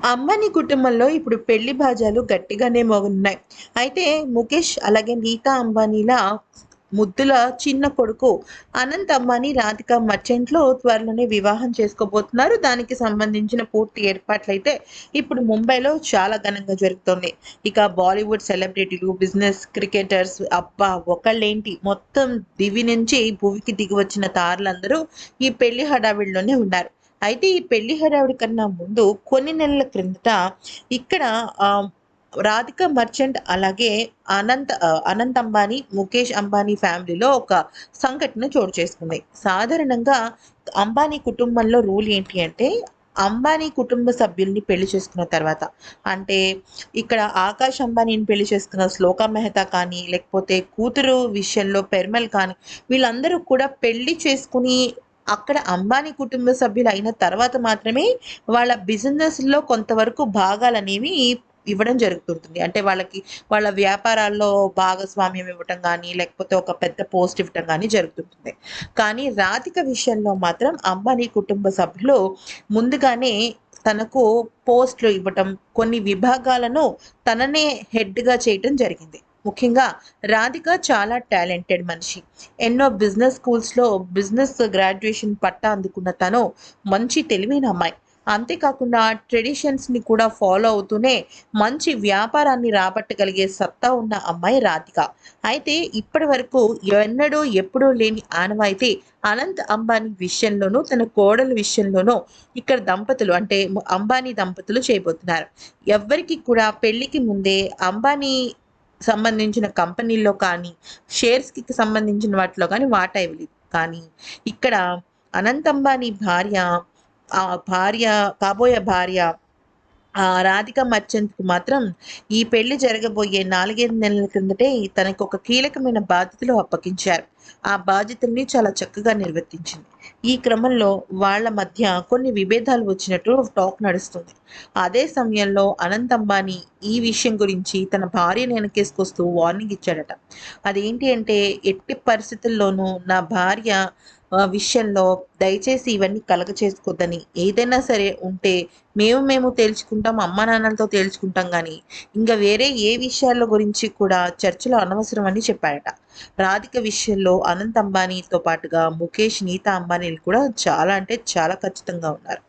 అంబానీ కుటుంబంలో ఇప్పుడు పెళ్ళి బాజాలు గట్టిగానే మోగున్నాయి. అయితే ముఖేష్ అలాగే నీతా అంబానీల ముద్దుల చిన్న కొడుకు అనంత్ అంబానీ రాధిక మర్చెంట్లో త్వరలోనే వివాహం చేసుకోబోతున్నారు. దానికి సంబంధించిన పూర్తి ఏర్పాట్లు అయితే ఇప్పుడు ముంబైలో చాలా ఘనంగా జరుగుతుంది. ఇక బాలీవుడ్ సెలబ్రిటీలు బిజినెస్ క్రికెటర్స్ అబ్బా ఒకళ్ళేంటి? మొత్తం దివి నుంచి భూమికి దిగి వచ్చిన తారలందరూ ఈ పెళ్ళి హడావిడిలోనే ఉన్నారు. అయితే ఈ పెళ్ళి హడావిడి కన్నా ముందు కొన్ని నెలల క్రిందట ఇక్కడ రాధిక మర్చెంట్ అలాగే అనంత్ అనంత్ అంబానీ ముఖేష్ అంబానీ ఫ్యామిలీలో ఒక సంఘటన చోటు చేసుకుంది. సాధారణంగా అంబానీ కుటుంబంలో రూల్ ఏంటి అంటే అంబానీ కుటుంబ సభ్యుల్ని పెళ్ళి చేసుకున్న తర్వాత. అంటే ఇక్కడ ఆకాష్ అంబానీని పెళ్ళి చేసుకున్న శ్లోక మెహతా కానీ లేకపోతే కూతురు విషయంలో పెర్మల్ కానీ వీళ్ళందరూ కూడా పెళ్ళి చేసుకుని అక్కడ అంబానీ కుటుంబ సభ్యులు అయిన తర్వాత మాత్రమే వాళ్ళ బిజినెస్లో కొంతవరకు భాగాలనేవి ఇవ్వడం జరుగుతుంటుంది. అంటే వాళ్ళకి వాళ్ళ వ్యాపారాల్లో భాగస్వామ్యం ఇవ్వటం కానీ లేకపోతే ఒక పెద్ద పోస్ట్ ఇవ్వటం కానీ జరుగుతుంటుంది. కానీ రాధిక విషయంలో మాత్రం అంబానీ కుటుంబ సభ్యులు ముందుగానే తనకు పోస్టులు ఇవ్వటం కొన్ని విభాగాలను తననే హెడ్గా చేయటం జరిగింది. ముఖ్యంగా రాధిక చాలా టాలెంటెడ్ మనిషి. ఎన్నో బిజినెస్ స్కూల్స్లో బిజినెస్ గ్రాడ్యుయేషన్ పట్టా అందుకున్న తను మంచి తెలివైన అమ్మాయి. అంతేకాకుండా ట్రెడిషన్స్ని కూడా ఫాలో అవుతూనే మంచి వ్యాపారాన్ని రాబట్టగలిగే సత్తా ఉన్న అమ్మాయి రాధిక. అయితే ఇప్పటి వరకు ఎన్నడూ ఎప్పుడూ లేని ఆనవాయితీ అనంత్ అంబానీ విషయంలోనూ తన కోడల విషయంలోనూ ఇక్కడ దంపతులు అంటే అంబానీ దంపతులు చేయబోతున్నారు. ఎవ్వరికి కూడా పెళ్ళికి ముందే అంబానీ సంబంధించిన కంపెనీల్లో కానీ షేర్స్కి సంబంధించిన వాటిలో కానీ వాటా ఇవ్వలేదు. కానీ ఇక్కడ అనంత్ అంబానీ భార్య ఆ భార్య కాబోయే భార్య ఆ రాధిక మర్చెంట్కు మాత్రం ఈ పెళ్ళి జరగబోయే నాలుగైదు నెలల క్రిందటే తనకు ఒక కీలకమైన బాధ్యతలు అప్పగించారు. ఆ బాధ్యతల్ని చాలా చక్కగా నిర్వర్తించింది. ఈ క్రమంలో వాళ్ళ మధ్య కొన్ని విభేదాలు వచ్చినట్టు టాక్ నడుస్తుంది. అదే సమయంలో అనంత్ అంబానీ ఈ విషయం గురించి తన భార్యను వెనకేసుకొస్తూ వార్నింగ్ ఇచ్చాడట. అదేంటి అంటే ఎట్టి పరిస్థితుల్లోనూ నా భార్య విషయంలో దయచేసి ఇవన్నీ కలగ చేసుకోవద్దని ఏదైనా సరే ఉంటే మేము మేము తేల్చుకుంటాం అమ్మ నాన్నలతో తేల్చుకుంటాం కానీ ఇంకా వేరే ఏ విషయాల గురించి కూడా చర్చలు అనవసరం అని చెప్పాడట. రాధిక విషయంలో అనంత్ అంబానీతో పాటుగా ముఖేష్ నీతా అంబానీలు కూడా చాలా అంటే చాలా ఖచ్చితంగా ఉన్నారు.